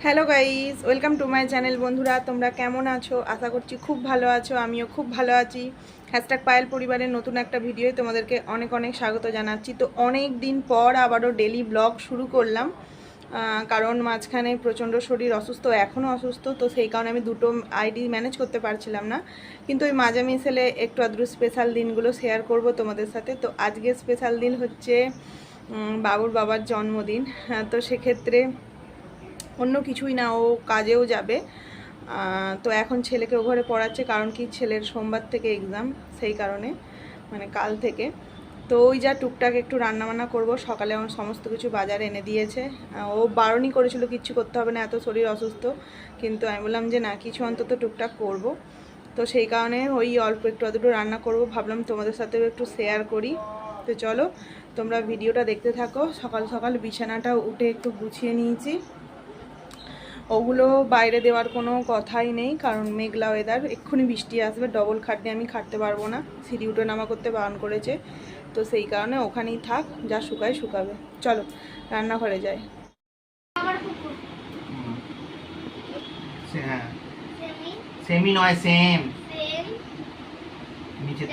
Hello guys welcome to my channel বন্ধুরা। তোমরা কেমন আছো? আশা করছি খুব ভালো আছো। আমিও খুব ভালো আছি। হ্যাশট্যাগ পায়েল পরিবারের নতুন একটা ভিডিওে তোমাদেরকে অনেক অনেক স্বাগত জানাচ্ছি। তো অনেক দিন পর আবারও ডেলি ব্লগ শুরু করলাম। কারণ মাঝখানে প্রচণ্ড শরীর অসুস্থ এখনও অসুস্থ। তো সেই কারণে আমি দুটো আইডি ম্যানেজ করতে পারছিলাম না। কিন্তু ওই মাঝে মিশেলে একটু আদ্রু স্পেশাল দিনগুলো শেয়ার করব তোমাদের সাথে। তো আজকে স্পেশাল দিন হচ্ছে বাবুর বাবার জন্মদিন। হ্যাঁ, তো সেক্ষেত্রে অন্য কিছুই না, ও কাজেও যাবে। তো এখন ছেলেকে ও ঘরে পড়াচ্ছে কারণ কি ছেলের সোমবার থেকে এক্সাম সেই কারণে মানে কাল থেকে। তো ওই যা টুকটাক একটু রান্নাবান্না করব, সকালে আমার সমস্ত কিছু বাজার এনে দিয়েছে। ও বারণই করেছিল কিচ্ছু করতে হবে না, এত শরীর অসুস্থ। কিন্তু আমি বললাম যে না, কিছু অন্তত টুকটাক করব। তো সেই কারণে ওই অল্প একটু অতটু রান্না করব, ভাবলাম তোমাদের সাথেও একটু শেয়ার করি। তো চলো, তোমরা ভিডিওটা দেখতে থাকো। সকাল সকাল বিছানাটা উঠে একটু গুছিয়ে নিয়েছি। ওগুলো বাইরে দেওয়ার কোনো কথাই নেই কারণ মেঘলা ওয়েদার এক্ষুনি বৃষ্টি আসবে ডবল খাটনি আমি খাটতে পারব না সিঁড়ি উঠে নামা করতে বারণ করেছে তো সেই কারণে ওখানেই থাক যা শুকায় শুকাবে চলো রান্নাঘরে যাই। হ্যাঁ। সেমই নয় সেম। নিচে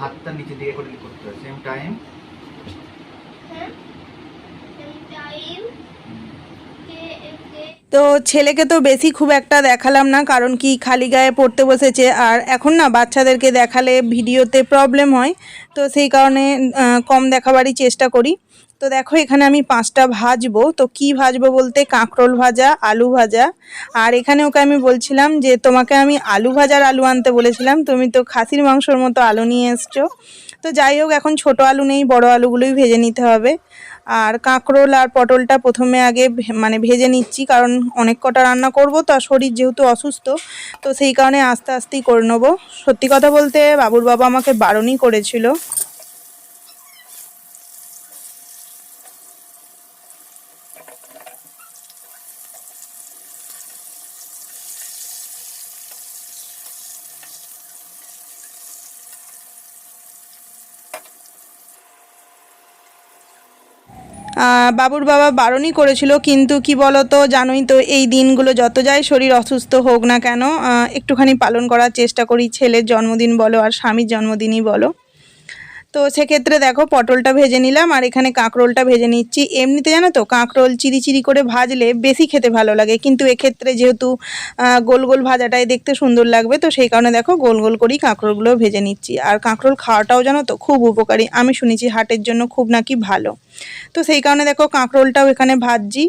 হাতটা নিচে দিকে করে করতে হবে সেম টাইম। তো ছেলেকে তো বেশি খুব একটা দেখালাম না, কারণ কি খালি গায়ে পড়তে বসেছে। আর এখন না বাচ্চাদেরকে দেখালে ভিডিওতে প্রবলেম হয়, তো সেই কারণে কম দেখাবারই চেষ্টা করি। তো দেখো এখানে আমি পাঁচটা ভাজবো, তো কি ভাজবো বলতে কাঁকরোল ভাজা, আলু ভাজা। আর এখানে ওকে আমি বলছিলাম যে, তোমাকে আমি আলু ভাজার আলু আনতে বলেছিলাম, তুমি তো খাসির মাংসর মতো আলু নিয়ে এসছো। তো যাই হোক, এখন ছোট আলু নেই, বড় আলুগুলোই ভেজে নিতে হবে। আর কাঁকরোল আর পটলটা প্রথমে আগে মানে ভেজে নিচ্ছি, কারণ অনেক কটা রান্না করব, তো শরীর যেহেতু অসুস্থ, তো সেই কারণে আস্তে আস্তেই করে নেব। সত্যি কথা বলতে বাবুর বাবা আমাকে বারণই করেছিল। বাবুর বাবা বারণই করেছিল, কিন্তু কি বলতো জানোই তো, এই দিনগুলো যত যায় শরীর অসুস্থ হোক না কেন একটুখানি পালন করার চেষ্টা করি, ছেলের জন্মদিন বলো আর স্বামীর জন্মদিনই বলো। তো সেক্ষেত্রে দেখো পটলটা ভেজে নিলাম, আর এখানে কাঁকরোলটা ভেজে নিচ্ছি। এমনিতে জানো তো, কাঁকরোল চিরি চিরি করে ভাজলে বেশি খেতে ভালো লাগে। কিন্তু এক্ষেত্রে যেহেতু গোল গোল ভাজাটাই দেখতে সুন্দর লাগবে, তো সেই কারণে দেখো গোল গোল করেই কাঁকরোলগুলো ভেজে নিচ্ছি। আর কাঁকরোল খাওয়াটাও জানো তো খুব উপকারী, আমি শুনেছি হার্টের জন্য খুব নাকি ভালো। তো সেই কারণে দেখো কাঁকরোলটাও এখানে ভাজছি।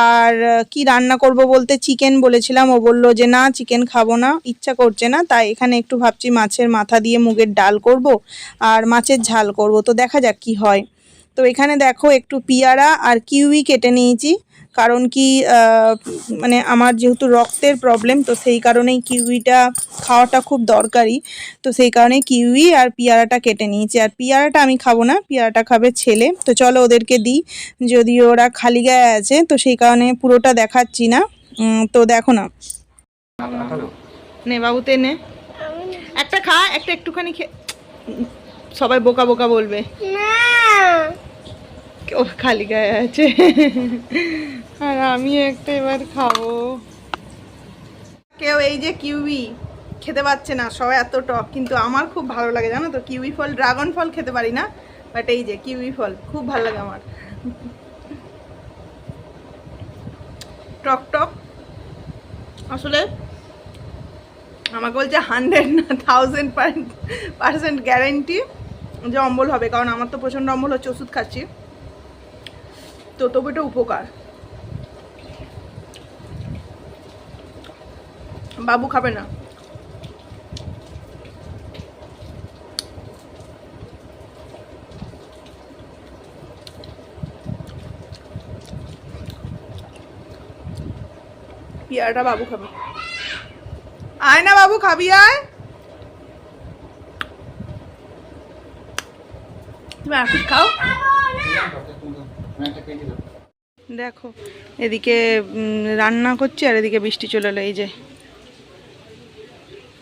আর কি রান্না করব বলতে চিকেন বলেছিলাম, ও বলল যে না, চিকেন খাব না, ইচ্ছা করছে না, তাই এখানে একটু ভাবছি মাছের মাথা দিয়ে মুগের ডাল করব। আর মাছের ঝাল করব। তো দেখা যাক কি হয়। তো এখানে দেখো একটু পিয়ারা আর কিউই কেটে নিয়েছি। কারণ কি মানে আমার যেহেতু রক্তের প্রবলেম তো সেই কারণেই কিউইটা খাওয়াটা খুব দরকারি। তো সেই কারণে কিউই আর পিয়ারাটা কেটে নিয়েছি। আর পিয়ারাটা আমি খাব না, পিয়ারাটা খাবে ছেলে। তো চলো ওদেরকে দিই। যদি ওরা খালি গায়ে আছে, তো সেই কারণে পুরোটা দেখাচ্ছি না। তো দেখো না। নে বাবুতে নে। একটা খা, একটা একটুখানি খে সবাই বোকা বোকা বলবে। ও খালি গায়ে আছে। আর আমি একটা এবার খাব। কেউ এই যে কিউই খেতে পাচ্ছে না সবাই এত টক কিন্তু আমার খুব ভালো লাগে জানো তো? কিউই ফল ড্রাগন ফল খেতে পারি না বাট এই যে কিউই ফল খুব ভালো লাগে আমার। টক টক। আসলে আমাকে বলছে হান্ড্রেড না থাউজেন্ড পার্সেন্ট গ্যারেন্টি যে অম্বল হবে, কারণ আমার তো প্রচণ্ড অম্বল হচ্ছে, ওষুধ খাচ্ছি। তো তবু এটা উপকার। বাবু খাবে না। পিয়ারাটা বাবু খাবে। আয় না বাবু, খাবি, আয়। তুমি খাও। দেখো এদিকে রান্না করছি আর এদিকে বৃষ্টি চলে এলো এই যে।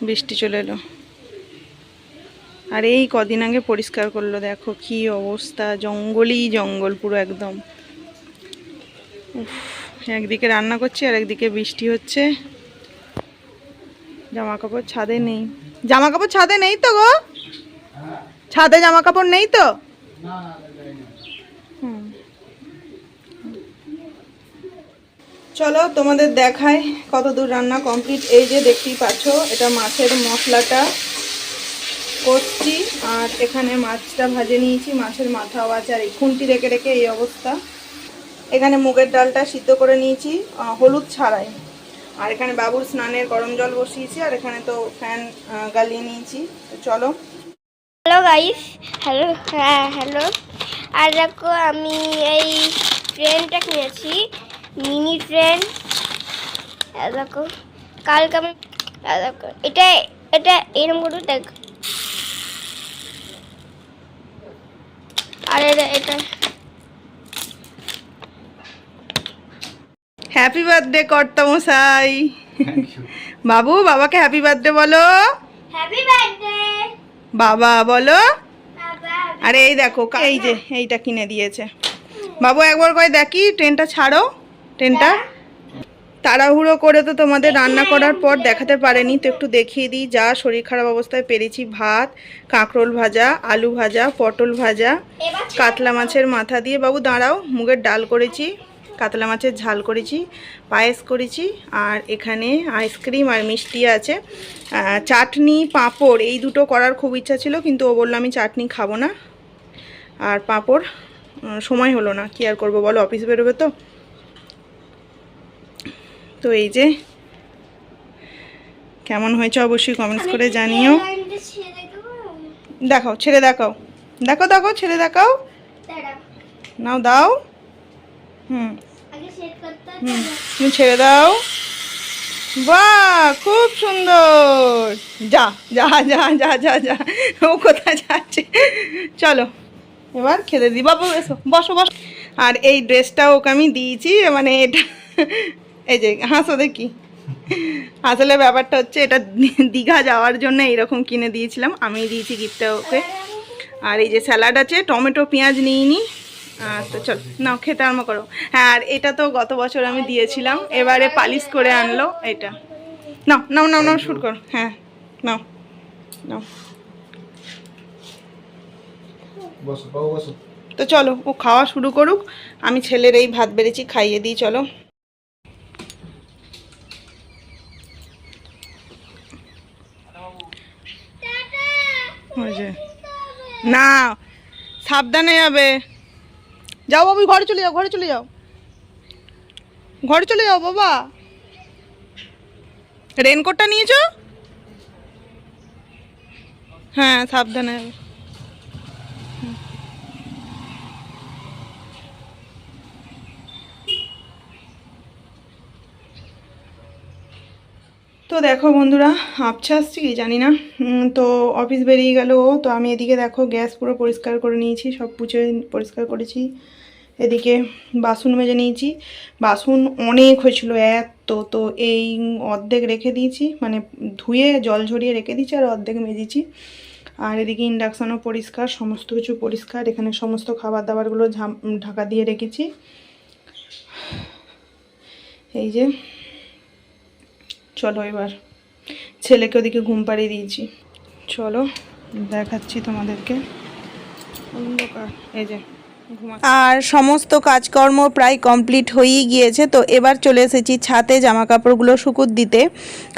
বৃষ্টি চলে এলো। আর এই কদিন আগে পরিষ্কার করল দেখো কি অবস্থা জঙ্গলই জঙ্গল পুরো একদম। উফ, একদিকে রান্না করছি আর একদিকে বৃষ্টি হচ্ছে। জামা কাপড় ছাদে নেই। জামা কাপড় ছাদে নেই তো গো? ছাদে জামা কাপড় নেই তো। চলো তোমাদের দেখাই কত দূর রান্না কমপ্লিট এই যে দেখতেই পাচ্ছ, এটা মাছের মশলাটা করছি, আর এখানে মাছটা ভাজে নিয়েছি, মাছের মাথাও আছে, আর এই খুন্তি রেখে রেখে এই অবস্থা। এখানে মুগের ডালটা সিদ্ধ করে নিয়েছি হলুদ ছাড়াই। আর এখানে বাবুর স্নানের গরম জল বসিয়েছি, আর এখানে তো ফ্যান গালিয়ে নিয়েছি। তো চলো হ্যালো গাইস হ্যালো হ্যাঁ হ্যালো আর দেখো আমি এই ট্রেনটা কিনেছি মিনি ট্রেন দেখো কালকে আমি দেখো এটা এটা এরকম করে দেখ। আর এটা এটা। হ্যাপি বার্থডে কর্তামশাই থ্যাংক ইউ বাবু বাবাকে হ্যাপি বার্থডে বলো। হ্যাপি বার্থডে বাবা বলো? আরে এই দেখো এই যে। এইটা কিনে দিয়েছে। বাবু একবার করে দেখি ট্রেনটা ছাড়ো। ট্রেনটা? তাড়াহুড়ো করে তো তোমাদের রান্না করার পর দেখাতে পারেনি তো একটু দেখিয়ে দিই। যা শরীর খারাপ অবস্থায় পেরেছি ভাত কাঁকরোল ভাজা আলু ভাজা পটল ভাজা কাতলা মাছের মাথা দিয়ে। বাবু দাঁড়াও মুগের ডাল করেছি। কাতলা মাছের ঝাল করেছি পায়েস করেছি আর এখানে আইসক্রিম আর মিষ্টি আছে। চাটনি পাঁপড় এই দুটো করার খুব ইচ্ছা ছিল কিন্তু ও বলল আমি চাটনি খাব না। আর পাঁপড় সময় হলো না। কি আর করব বলো অফিস বেরোবে তো? তো এই যে কেমন হয়েছে অবশ্যই কমেন্টস করে জানিও। দেখাও ছেড়ে দেখাও। দেখো দেখো ছেড়ে দেখাও। নাও দাও। হুম। হুম তুমি ছেড়ে দাও। বাহ খুব সুন্দর। যা যা যা যা যা যা। ও কোথায় যাচ্ছে? চলো এবার খেতে দিই বাবু এসো বসো বসো। আর এই ড্রেসটাও ওকে আমি দিয়েছি মানে এটা এই যে হাসো দেখি। আসলে ব্যাপারটা হচ্ছে এটা দীঘা যাওয়ার জন্য এইরকম কিনে দিয়েছিলাম। আমি দিয়েছি গিফটটা ওকে। আর এই যে স্যালাড আছে টমেটো পেঁয়াজ নিইনি তো চল। নাও খেতে আরম্ভ করো। হ্যাঁ আর এটা তো গত বছর আমি দিয়েছিলাম। এবারে পালিশ করে আনলো এটা। নাও নাও নাও নাও শুট করো। হ্যাঁ নাও নাও। তো চলো ও খাওয়া শুরু করুক। আমি ছেলের এই ভাত বেড়েছি খাইয়ে দিই চলো। না সাবধানে যাবে। যাও বাবু, ঘরে চলে যাও, ঘরে চলে যাও। ঘরে চলে যাও বাবা। রেনকোটটা নিয়েছো? হ্যাঁ সাবধানে। দেখো বন্ধুরা আবছা আসছে কি জানি না। তো অফিস বেরিয়ে গেল ও, তো আমি এদিকে দেখো গ্যাস পুরো পরিষ্কার করে নিয়েছি, সব পুচে পরিষ্কার করেছি। এদিকে বাসন মেজে নিয়েছি। বাসন অনেক হয়েছিল, এত, তো এই অর্ধেক রেখে দিয়েছি মানে ধুয়ে জল ঝরিয়ে রেখে দিয়েছি আর অর্ধেক মেজেছি। আর এদিকে ইন্ডাকশানও পরিষ্কার, সমস্ত কিছু পরিষ্কার, এখানে সমস্ত খাবার দাবারগুলো ঢাকা দিয়ে রেখেছি। এই যে, চলো এবার। ছেলেকে ওদিকে ঘুম পাড়িয়ে দিয়েছি। চলো দেখাচ্ছি তোমাদেরকে। অন্ধকার। এই যে আর সমস্ত কাজকর্ম প্রায় কমপ্লিট হয়েই গিয়েছে, তো এবার চলে এসেছি ছাতে জামা কাপড়গুলো শুকুর দিতে।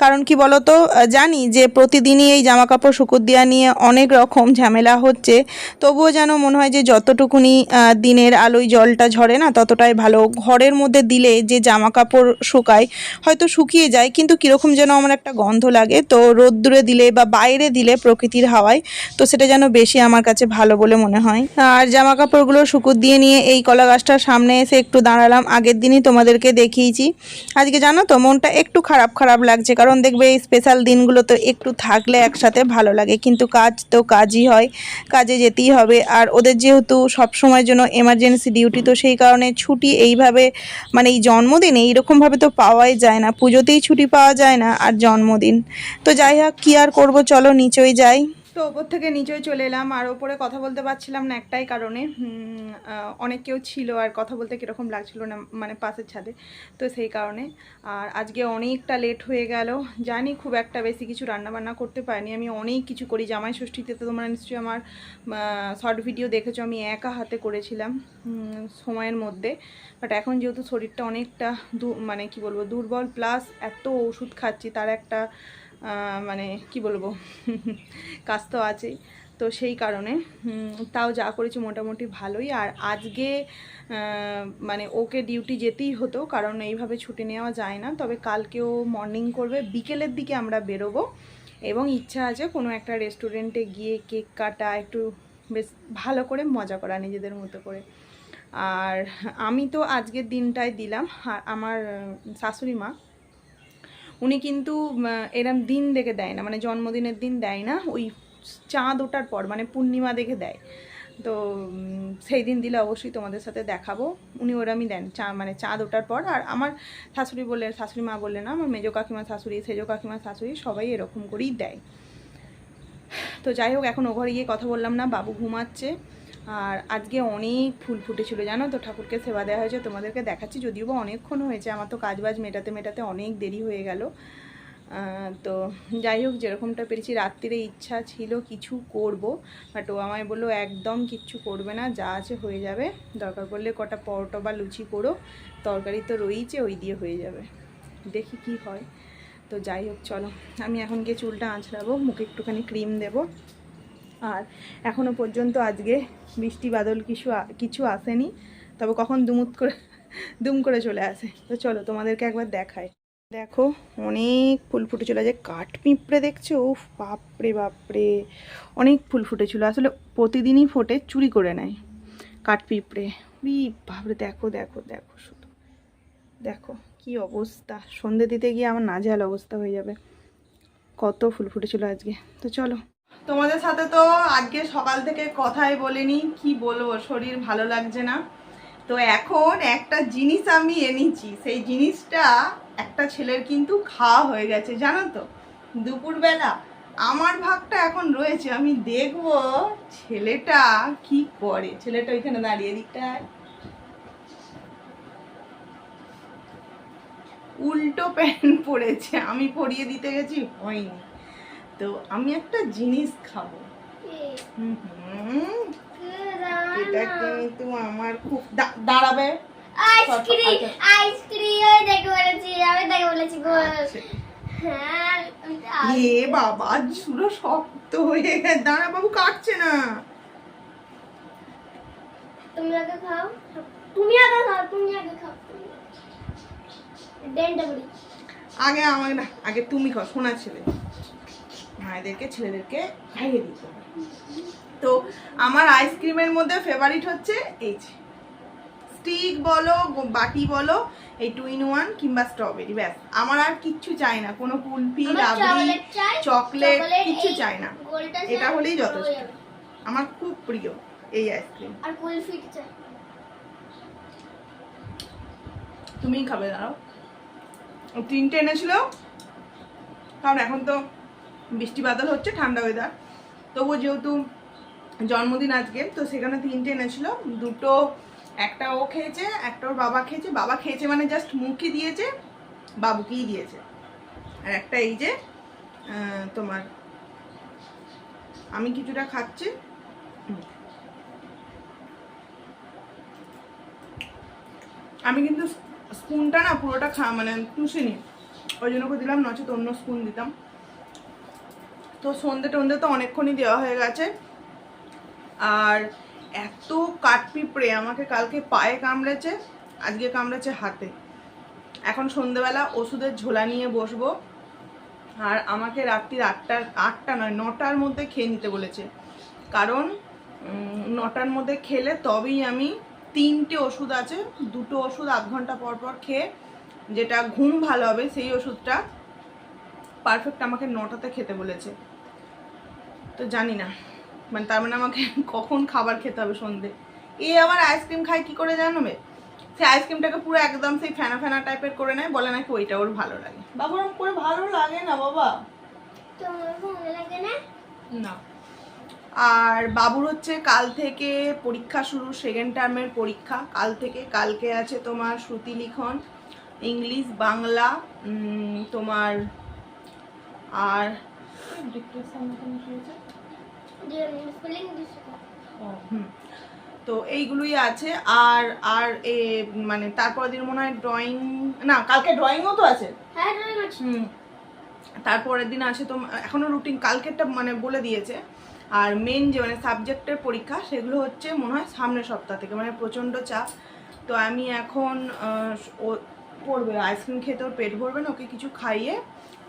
কারণ কি বলতো জানি যে প্রতিদিনই এই জামা কাপড় শুকুর দেওয়া নিয়ে অনেক রকম ঝামেলা হচ্ছে। তবুও যেন মনে হয় যে যতটুকুনি দিনের আলোয় জলটা ঝরে না, ততটাই ভালো। ঘরের মধ্যে দিলে যে জামা কাপড় শুকায়, হয়তো শুকিয়ে যায়, কিন্তু কীরকম যেন আমার একটা গন্ধ লাগে। তো রোদ্দুরে দিলে বা বাইরে দিলে প্রকৃতির হাওয়ায়, তো সেটা যেন বেশি আমার কাছে ভালো বলে মনে হয়। আর জামা কাপড়গুলো শুকুর দিয়ে নিয়ে এই কলা গাছটার সামনে এসে একটু দাঁড়ালাম। আগের দিনই তোমাদেরকে দেখিয়েছি। আজকে জানো তো, মনটা একটু খারাপ খারাপ লাগছে, কারণ দেখবে এই স্পেশাল দিনগুলো তো একটু থাকলে একসাথে ভালো লাগে। কিন্তু কাজ তো কাজই হয়, কাজে যেতেই হবে। আর ওদের যেহেতু সব সময়ের জন্য এমার্জেন্সি ডিউটি তো সেই কারণে ছুটি এইভাবে মানে এই জন্মদিন এইরকমভাবে তো পাওয়াই যায় না। পুজোতেই ছুটি পাওয়া যায় না, আর জন্মদিন। তো যাই হোক, কী আর করব? চলো নিচেই যাই। তো ওপর থেকে নিচে চলে এলাম। আর ওপরে কথা বলতে পারছিলাম না একটাই কারণে। অনেক কেউ ছিল আর কথা বলতে কীরকম লাগছিল না মানে পাশের ছাদে। তো সেই কারণে। আর আজকে অনেকটা লেট হয়ে গেল। জানি খুব একটা বেশি কিছু রান্নাবান্না করতে পারিনি। আমি অনেক কিছু করি। জামাই ষষ্ঠীতে তো তোমরা নিশ্চয়ই আমার শর্ট ভিডিও দেখেছ। আমি একা হাতে করেছিলাম সময়ের মধ্যে। বাট এখন যেহেতু শরীরটা অনেকটা মানে কি বলব, দুর্বল প্লাস এত ওষুধ খাচ্ছি, তার একটা মানে কি বলব? কাজ তো আছেই। তো সেই কারণে তাও যা করেছি মোটামুটি ভালোই। আর আজকে মানে ওকে ডিউটি যেতেই হতো, কারণ এইভাবে ছুটি নেওয়া যায় না। তবে কালকেও মর্নিং করবে। বিকেলের দিকে আমরা বেরোবো। এবং ইচ্ছা আছে কোনো একটা রেস্টুরেন্টে গিয়ে কেক কাটা, একটু বেশ ভালো করে মজা করা নিজেদের মতো করে। আর আমি তো আজকের দিনটাই দিলাম। আর আমার শাশুড়ি মা উনি কিন্তু এরম দিন দেখে দেয় না মানে জন্মদিনের দিন দেয় না, ওই চাঁদ ওঠার পর মানে পূর্ণিমা দেখে দেয়। তো সেই দিন দিলে অবশ্যই তোমাদের সাথে দেখাবো। উনি ওরমই দেন, চা মানে চাঁদ ওঠার পর, আর আমার শাশুড়ি বললে শাশুড়ি মা বললে না, আমার মেজো কাকিমা শাশুড়ি, সেজো কাকিমা শাশুড়ি সবাই এরকম করেই দেয়। তো যাই হোক, এখন ও ঘরে গিয়ে কথা বললাম না, বাবু ঘুমাচ্ছে। আর আজকে অনেক ফুল ফুটেছিল, জানো তো? ঠাকুরকে সেবা দেওয়া হয়েছে, তোমাদেরকে দেখাচ্ছি, যদিও বা অনেকক্ষণ হয়েছে, আমার তো কাজবাজ মেটাতে মেটাতে অনেক দেরি হয়ে গেল। তো যাই হোক, যেরকমটা পেরেছি, রাত্রিরে ইচ্ছা ছিল কিছু করব বাট ও আমায় বলল, একদম কিচ্ছু করবে না, যা আছে হয়ে যাবে। দরকার পড়লে কটা পরোটা বা লুচি করো, তরকারি তো রয়েইছে, ওই দিয়ে হয়ে যাবে। দেখি কি হয়। তো যাই হোক, চলো, আমি এখন গিয়ে চুলটা আঁচড়াবো, মুখে একটুখানি ক্রিম দেবো। আর এখনও পর্যন্ত আজকে বৃষ্টি বাদল কিছু কিছু আসেনি। তবে কখন দুমুত করে, দুম করে চলে আসে। তো চলো তোমাদেরকে একবার দেখায় দেখো অনেক ফুল ফুটেছিল। যে কাঠ পিঁপড়ে দেখছ? উফ, বাপরে বাপরে। অনেক ফুল ফুটেছিল। আসলে প্রতিদিনই ফোটে, চুরি করে নেয় কাঠ পিঁপড়ে। উই বাপরে, দেখো দেখো দেখো শুধু। দেখো কি অবস্থা। সন্ধে দিতে গিয়ে আমার নাজেহাল অবস্থা হয়ে যাবে। কত ফুল ফুটেছিল আজকে। তো চলো তোমাদের সাথে তো আজকে সকাল থেকে কথাই বলিনি, কি বলব, শরীর ভালো লাগছে না। তো এখন একটা জিনিস আমি এনেছি, সেই জিনিসটা একটা ছেলের কিন্তু খাওয়া হয়ে গেছে, জানো তো? দুপুরবেলা আমার ভাগটা এখন রয়েছে, আমি দেখব ছেলেটা কি করে। ছেলেটা ওইখানে দাঁড়িয়ে দিকটায়। উল্টো প্যান্ট পরেছে, আমি পরিয়ে দিতে গেছি, হয়নি। তো আমি একটা জিনিস খাব। এটা কিন্তু আমার খুব দাঁড়াবে। আইসক্রিম আচ্ছা। আইসক্রিম দেখে বলেছি আমি দেখে বলেছি গো আচ্ছা। হ্যাঁ এ বাবা শক্ত হয়ে গেছে দাঁড়া বাবু কাটছে না। তুমি আগে খাও। তুমি আগে খাও তুমি আগে খাও। ডেন্টা আগে আমার আগে তুমি খাও শোনা ছেলে। মায়েদেরকে ছেলেদেরকে খাইয়ে দিতে তো আমার আইসক্রিমের মধ্যে ফেভারিট হচ্ছে এই যে স্টিক বলো বাটি বলো এই টু ইন ওয়ান কিংবা স্ট্রবেরি ব্যাস। আমার আর কিচ্ছু চাই না কোনো কুলফি রাবড়ি চকলেট কিচ্ছু চাই না। এটা হলেই যথেষ্ট। আমার খুব প্রিয় এই আইসক্রিম আর কুলফি চাই। তুমিই খাবে দাঁড়াও। তিনটে এনেছিল কারণ এখন তো বৃষ্টি বাদল হচ্ছে, ঠান্ডা ওয়েদার তবু যেহেতু জন্মদিন আজকে, তো সেখানে তিনটে এনেছিল। দুটো, একটা ও খেয়েছে, একটা ওর বাবা খেয়েছে। বাবা খেয়েছে মানে জাস্ট মুখই দিয়েছে, বাবুকেই দিয়েছে। আর একটা এই যে তোমার আমি কিছুটা খাচ্ছি। আমি কিন্তু স্পুনটা না পুরোটা খা মানে চুষিনি ওই জন্য করে দিলাম, নচেত অন্য স্পুন দিতাম। তো সন্ধে টন্ধে তো অনেকক্ষণই দেওয়া হয়ে গেছে। আর এত কাঠপিঁপড়ে আমাকে কালকে পায়ে কামড়েছে, আজকে কামড়েছে হাতে। এখন সন্ধেবেলা ওষুধের ঝোলা নিয়ে বসবো। আর আমাকে রাত্রির আটটার আটটা নয়, নটার মধ্যে খেয়ে নিতে বলেছে। কারণ নটার মধ্যে খেলে তবেই আমি তিনটে ওষুধ আছে, দুটো ওষুধ আধ ঘণ্টা পর পর খেয়ে যেটা ঘুম ভালো হবে সেই ওষুধটা পারফেক্ট আমাকে নটাতে খেতে বলেছে। তো জানি না। মানে তার মানে আমাকে কখন খাবার খেতে হবে সন্ধে। এ আবার আইসক্রিম খায় কি করে জানবে সে আইসক্রিমটাকে পুরো একদম সেই ফেনা ফেনা টাইপের করে নেয় বলে নাকি ওইটা ওর ভালো লাগে। বাবা ওরকম করে ভালো লাগে না বাবা। না? আর বাবুর হচ্ছে কাল থেকে পরীক্ষা শুরু সেকেন্ড টার্মের পরীক্ষা। কাল থেকে কালকে আছে তোমার শ্রুতি লিখন ইংলিশ বাংলা তোমার আর। তো এইগুলোই আছে। আর আর এ মানে তারপরের দিন মনে হয় ড্রয়িং না কালকে ড্রয়িংও তো আছে। হ্যাঁ ড্রয়িং আছে। হুম। তারপরের দিন আছে তো এখনও রুটিন কালকেরটা মানে বলে দিয়েছে। আর মেন যে মানে সাবজেক্টের পরীক্ষা সেগুলো হচ্ছে মনে হয় সামনের সপ্তাহ থেকে মানে প্রচণ্ড চাপ। তো আমি এখন ও পড়বে আইসক্রিম খেতে ওর পেট ভরবে না ওকে কিছু খাইয়ে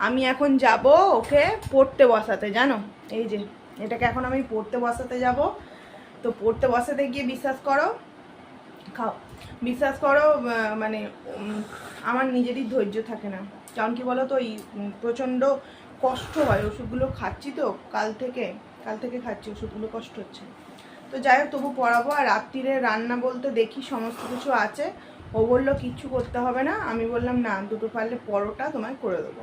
আমি এখন যাব ওকে পড়তে বসাতে, জানো? এই যে, এটাকে এখন আমি পড়তে বসাতে যাব। তো পড়তে বসাতে গিয়ে বিশ্বাস করো, খাও। বিশ্বাস করো মানে আমার নিজেরই ধৈর্য থাকে না। কারণ কি বলো তো এই প্রচণ্ড কষ্ট হয়। ওষুধগুলো খাচ্ছি তো কাল থেকে কাল থেকে খাচ্ছি, ওষুধগুলো কষ্ট হচ্ছে। তো যাই হোক, তবু পড়াবো। আর রাত্রিরে রান্না বলতে দেখি সমস্ত কিছু আছে। ও বলল, কিচ্ছু করতে হবে না। আমি বললাম, না, দুটো পারলে পরোটা তোমায় করে দেবো।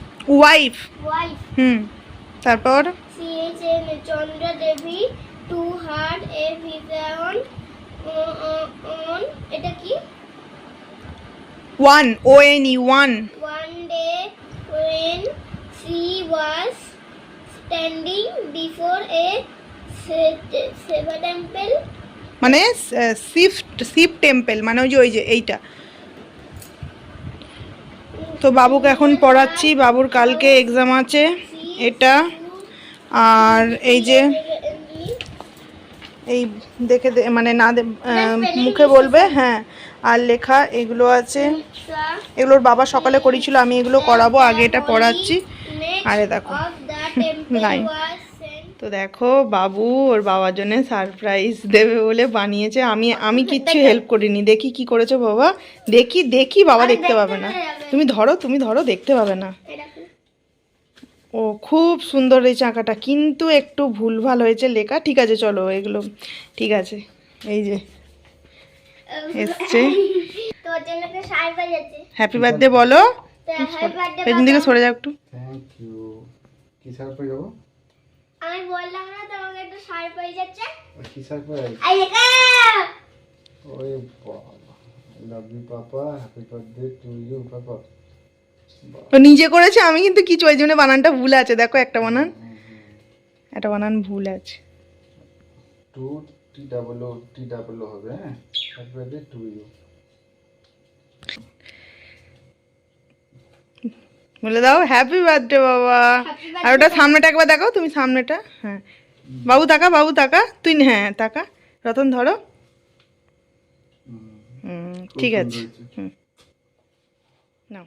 ওয়াইফ ওয়াইফ হুম তারপর? C H N Chandra Devi to heard a vision on এটা কি? One O N E one one day when she was standing before a Shiva temple মানে শিফট শিফ টেম্পল মানে ওই যে ওই যে এইটা তো বাবুকে এখন পড়াচ্ছি বাবুর কালকে এক্সাম আছে এটা। আর এই যে এই দেখে মানে না দে- মুখে বলবে হ্যাঁ আর লেখা এগুলো আছে। এগুলোর বাবা সকালে করেছিল আমি এগুলো করাবো আগে এটা পড়াচ্ছি। আরে দেখো লাইন তো দেখো বাবু ওর বাবার জন্য সারপ্রাইজ দেবে বলে বানিয়েছে। আমি আমি কিচ্ছু হেল্প করিনি। দেখি কি করেছ বাবা। দেখি দেখি বাবা দেখতে পাবে না। তুমি ধরো তুমি ধরো দেখতে পাবে না। ও খুব সুন্দর হয়েছে আঁকাটা কিন্তু একটু ভুলভাল হয়েছে লেখা। ঠিক আছে চলো এগুলো। ঠিক আছে এই যে। এসছে। হ্যাপি বার্থডে বলো। তো হ্যাপি বার্থডে পেছন দিকে সরে যাও একটু। থ্যাংক ইউ কি সারপ্রাইজ যাব আমি বললাম না তোমাকে একটা শাড়ি পেয়ে যাচ্ছে কি সারপ্রাইজ আই লেখা ওরে বাবা love you papa happy birthday to you papa ও নিজে করেছে আমি কিন্তু কিছু ওই জন্য বানানটা ভুল আছে দেখো একটা বানান। একটা বানান ভুল আছে। Too T double O T double O হবে হ্যাঁ? হ্যাপি বার্থডে টু ইউ বলে দাও হ্যাপি বার্থডে বাবা। আর ওটা সামনেটা একবার দেখাও তুমি সামনেটা। হ্যাঁ। বাবু তাকা বাবু তাকা। তুই হ্যাঁ তাকা। রতন ধরো। হুম। ঠিক আছে। হুম। নাও।